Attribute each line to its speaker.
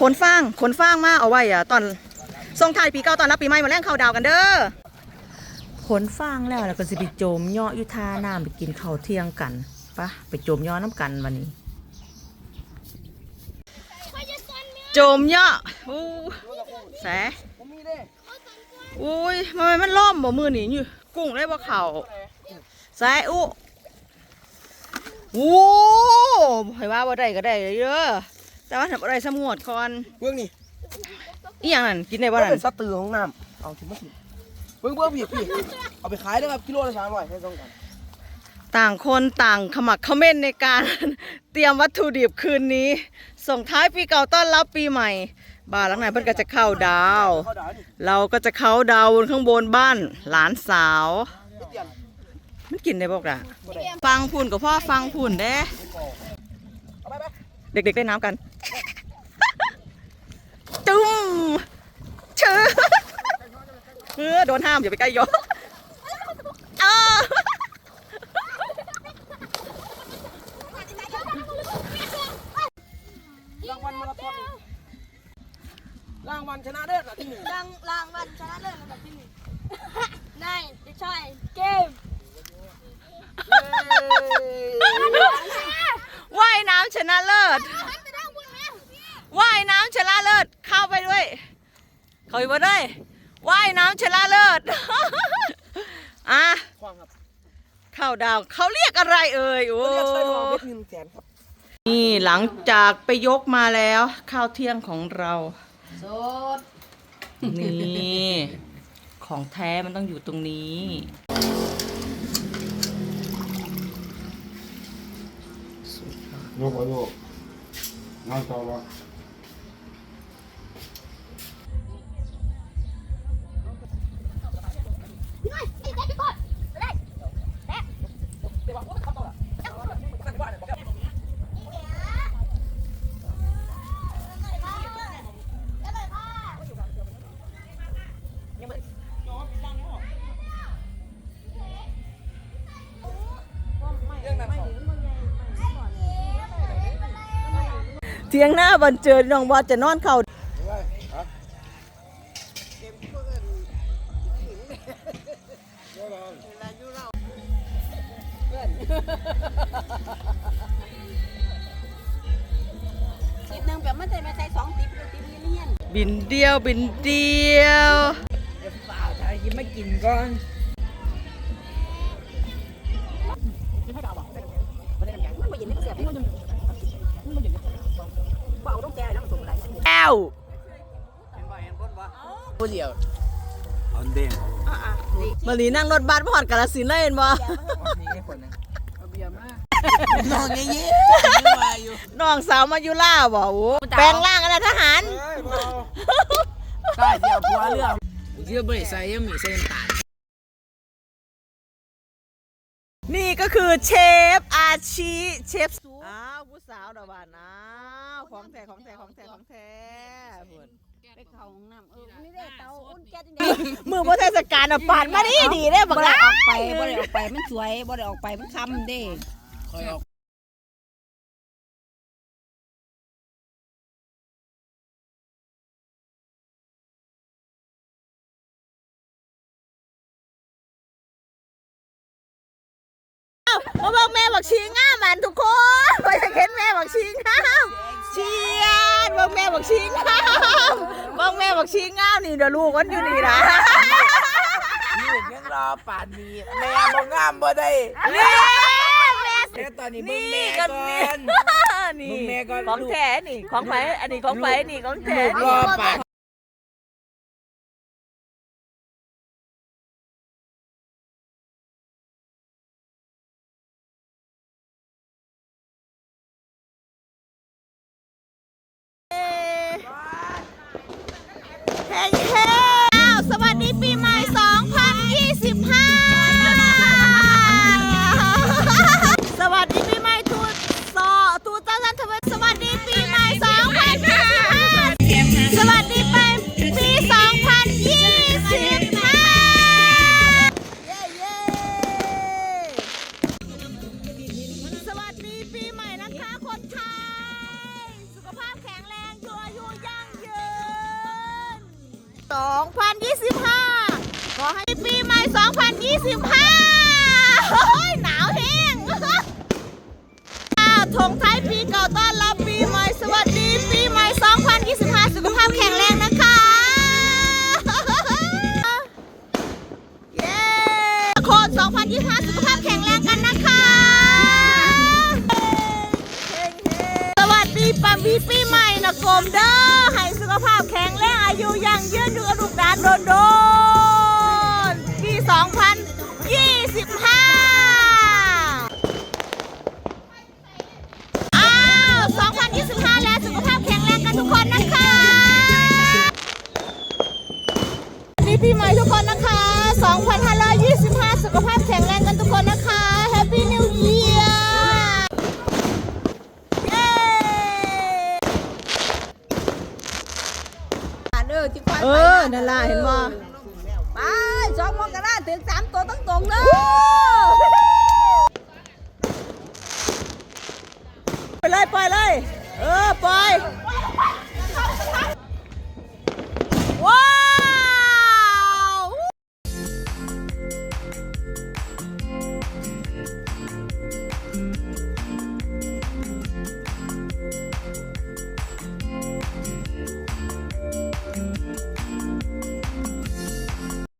Speaker 1: ขนฟางขนฟางมาเอาไว้อะตอนส่งท้ายปีเก่าตอนรับปีใหม่มาแล่งข้าวดาวกันเด้อขนฟางแล้วแล้วก็สิไปโจมย่ออยู่ท่าน้ำไปกินข้าวเที่ยงกันปะไปโจมย่อน้ำกันวันนี้ โจมย่ออู้แสอุ้ยทำไมมันล่อมบ่มือหนีอยู่กุ้งได้บ่เข่าแสอู้โอ้ให้ว่าบ่ได้ก็ได้เด้อ แต่ว่าทำอะไรสมวดก่อน
Speaker 2: เบื้องนี่
Speaker 1: อีหยังนั่นกินได้บ่
Speaker 2: ว่า
Speaker 1: นั่
Speaker 2: เป็นนสัตว์ตือของน้ำเอาถึงมาสิเบื้องเบื้องพี่พี่เอาไปขายได้ครับกิโลละสามร้อยให้ต้องกัน
Speaker 1: ต่างคนต่างขมักเขม้นในการ เตรียมวัตถุดิบคืนนี้ ส่งท้ายปีเก่าต้อนรับปีใหม่ บ้านหลังไหนเพิ่นก็จะเข้าดาว
Speaker 2: เขาด่านี่
Speaker 1: เราก็จะเข้าดาวบนข้างบนบ้านหลานสาว
Speaker 2: ไม่เตียน
Speaker 1: มันกินได้บอกล่ะฟังพุ่นกับพ่อฟังพุ่นเด้
Speaker 2: เอาไปไป
Speaker 1: เด็กๆได้น้ำกัน จุ้มเชื่อเออโดนห้ามอย่าไปใกล้ยกอ้า
Speaker 2: รางวัลมาราธอนรางวัลชนะเลิศอันดับที่หนึ่ง
Speaker 3: รางรางวัลชนะเลิศอันดับที่หนึ่งในไม่ใช่เกม
Speaker 1: ว่ายน้ำชนะเลิศ ว่ายน้ำชนะเลิศเข้าไปด้วย เขาอยู่บนด้วยว่ายน้ำชนะเลิศ อะ
Speaker 2: ควางครับ
Speaker 1: เข้าดาวเขาเรียกอะไรเอ่ยโอ้
Speaker 2: เขาเรียกสร้อยทองเพชรเงินแสนครับ
Speaker 1: นี่หลังจากไปยกมาแล้ว ข้าวเที่ยงของเรา
Speaker 3: โสด
Speaker 1: นี่ ของแท้มันต้องอยู่ตรงนี้
Speaker 4: โยกโยกนั่งต่อวะ
Speaker 1: เทียงหน้าบันเจิดน้องว่าจะนอนเข่า
Speaker 3: ติดหนึ่งแบบไม่ใช่ไม่ใช่สองติดติดเงี้ย
Speaker 1: บินเดียวบินเดียว
Speaker 2: ยิ้มไม่กินก่อน
Speaker 3: มัน แก้ว
Speaker 2: ผู้เดียว
Speaker 4: อันเด้ง
Speaker 1: มาลีนั่งรถบัสพอดกาลสินธุ์เลยเห็นบ่
Speaker 2: นี่แค่คนนึงเอาเบียร์มาลองเงี้ยมาอยู่
Speaker 1: น้องสาวมายุล่าบ่โอ้แปลงร่างกันนะทหาร
Speaker 2: ใช่เดียวพัวเรื่องเชื่อเบรใส่ยังมีเส้นตาล
Speaker 1: นี่ก็คือเชฟอาชีเชฟสูอ้าวผู้สาวดอกบานอ้าวของแท้ของแท้ของแท้ของแท้พุ่น
Speaker 3: ไปเข้าห้องน้ำเออนี่ได้เตาอุ่นแก๊สจริง
Speaker 1: มือบ่เทศกาลอะปาดมาดีดีเด้บัก
Speaker 3: บ่ได้
Speaker 1: ล่ะ
Speaker 3: ออกไปบ่ได้ออกไปมันสวยบ่ได้ออกไปมันคำเด้
Speaker 2: คอยออก
Speaker 1: มาบอกแม่บักชีงามมันทุกคนไปเห็นแม่บักชีงามเชียนบอกแม่บักชีงามบอกแม่บักชีงามนี่เดี๋ยวลูกมันอยู่นี่นะ
Speaker 2: ลูกยังรอป่านนี้แม่บ่งามบ่ได้
Speaker 1: นี่แม่
Speaker 2: แม่ตอนนี้มึง
Speaker 1: นี่
Speaker 2: แม่
Speaker 1: กั
Speaker 2: ก่
Speaker 1: น
Speaker 2: อน
Speaker 1: นี่
Speaker 2: มึงแม่ก่อน
Speaker 1: ของแท้นี่ ของไผอันนี้ของไผนี่ ของแท้
Speaker 2: ลูกรอป่าน
Speaker 1: 你看你看。2025 ขอให้ปีใหม่ 2025 โอ้ยหนาวแห้งอาวถงท้ายปีเก่าต้อนรับปีใหม่ สวัสดีปีใหม่ 2025 สุขภาพแข็งแรงนะคะ เย้โคน2025 สุขภาพแข็งแรงกันนะคะ สวัสดีปัมพีปีใหม่นะกลมเด้อให้ ภาพแข็งแรงอายุยังยืนอยู่กระดูกหลานโดนโดนปี2025 อ้าว 2025 แล้วสุขภาพแข็งแรงกันทุกคนนะคะนี่ปีใหม่ทุกคนนะคะ 2525 นั่นล่ะเห็นบ่
Speaker 3: ไปจองมกัลยาถึงสามตัวต้องตรงเด้อไ
Speaker 1: ปเลยปล่อยเลย เออปล่อย